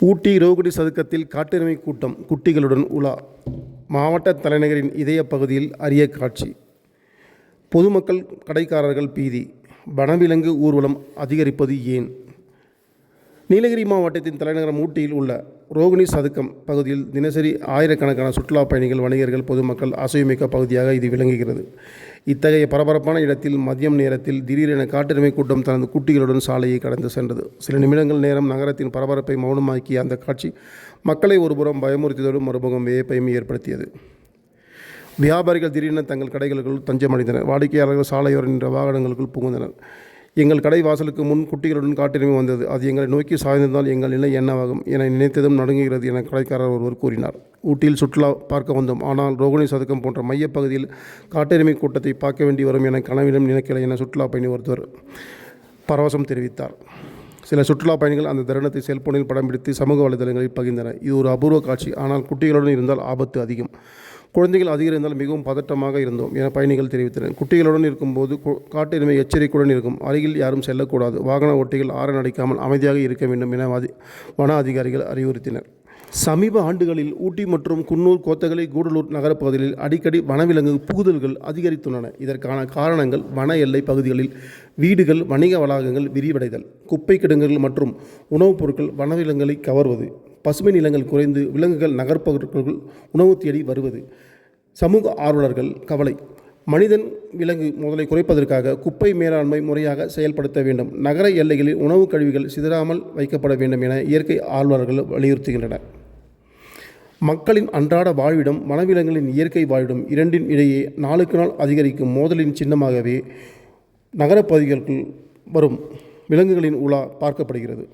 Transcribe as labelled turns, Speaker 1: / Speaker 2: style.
Speaker 1: ஊட்டி ரோகுடி சதுக்கத்தில் காட்டெருமை கூட்டம் குட்டிகளுடன் உலா. மாவட்ட தலைநகரின் இதய பகுதியில் அரிய காட்சி. பொதுமக்கள் கடைக்காரர்கள் பீதி. வனவிலங்கு ஊர்வலம் அதிகரிப்பது ஏன்? நீலகிரி மாவட்டத்தின் தலைநகரம் ஊட்டியில் உள்ள ரோகிணி சதுக்கம் பகுதியில் தினசரி ஆயிரக்கணக்கான சுற்றுலா பயணிகள் வணிகர்கள் பொதுமக்கள் அசையுமிக்க பகுதியாக இது விளங்குகிறது. இத்தகைய பரபரப்பான இடத்தில் மதியம் நேரத்தில் திடீரென காட்டெருமை கூட்டம் தனது குட்டிகளுடன் சாலையை கடந்து சென்றது. சில நிமிடங்கள் நேரம் நகரத்தின் பரபரப்பை மௌனமாக்கிய அந்த காட்சி மக்களை ஒருபுறம் பயமுறுத்தியதோடு மறுபுறம் வியப்பையும் ஏற்படுத்தியது. வியாபாரிகள் திடீரென தங்கள் கடைகளுக்குள் தஞ்சமடைந்தனர். வாடிக்கையாளர்கள் சாலையோர நின்ற வாகனங்களுக்குள் புகுந்தனர். எங்கள் கடை வாசலுக்கு முன் குட்டிகளுடன் காட்டெருமை வந்தது. அது எங்களை நோக்கி சாய்ந்திருந்தால் எங்கள் நிலை என்னவாகும் என நினைத்ததும் நடுங்குகிறது என கடைக்காரர் ஒருவர் கூறினார். ஊட்டியில் சுற்றுலா பார்க்க வந்தோம். ஆனால் ரோகிணி சதுக்கம் போன்ற மையப்பகுதியில் காட்டெருமை கூட்டத்தை பார்க்க வேண்டி வரும் என கனவிடம் நினைக்கலை என சுற்றுலா பயணி ஒருத்தர் பரவசம் தெரிவித்தார். சில சுற்றுலா பயணிகள் அந்த தருணத்தை செல்போனில் படம் பிடித்து சமூக வலைதளங்களில் பகிர்ந்தனர். இது ஒரு அபூர்வ காட்சி. ஆனால் குட்டிகளுடன் இருந்தால் ஆபத்து அதிகம். குழந்தைகள் அதிகம் இருந்தால் மிகவும் பதட்டமாக இருந்தோம் என பயணிகள் தெரிவித்தனர். குட்டிகளுடன் இருக்கும்போது கு- காட்டெருமை எச்சரிக்கையுடன் இருக்கும். அருகில் யாரும் செல்லக்கூடாது. வாகன ஓட்டிகள் ஆரன் அடிக்காமல் அமைதியாக இருக்க வேண்டும் என வன அதிகாரிகள் அறிவுறுத்தினர். சமீப ஆண்டுகளில் ஊட்டி மற்றும் குன்னூர் கோத்தகலை கூடலூர் நகரப்பகுதிகளில் அடிக்கடி வனவிலங்கு புகுதல்கள் அதிகரித்துள்ளன. இதற்கான காரணங்கள் வன எல்லை பகுதிகளில் வீடுகள் வணிக வளாகங்கள் விரிவடைதல் குப்பை கிடங்குகள் மற்றும் உணவுப் பொருட்கள் வனவிலங்குகளை கவர்வது. பசுமை நிலங்கள் குறைந்து விலங்குகள் நகர்ப்பகுதிகளுக்குள் உணவு தேடி வருவது. சமூக ஆர்வலர்கள் கவலை. மனிதன் விலங்கு முதலை குறைப்பதற்காக குப்பை மேலாண்மை முறையாக செயல்படுத்த வேண்டும். நகர எல்லைகளில் உணவு கழிவுகள் சிதறாமல் வைக்கப்பட வேண்டும் என இயற்கை ஆர்வலர்கள் வலியுறுத்துகின்றனர். மக்களின் அன்றாட வாழ்விடம் வனவிலங்குகளின் இயற்கை வாழ்விடம் இரண்டின் இடையே நாளுக்கு நாள் அதிகரிக்கும் மோதலின் சின்னமாகவே நகரப்பகுதிகளுக்குள் வரும் விலங்குகளின் உலா பார்க்கப்படுகிறது.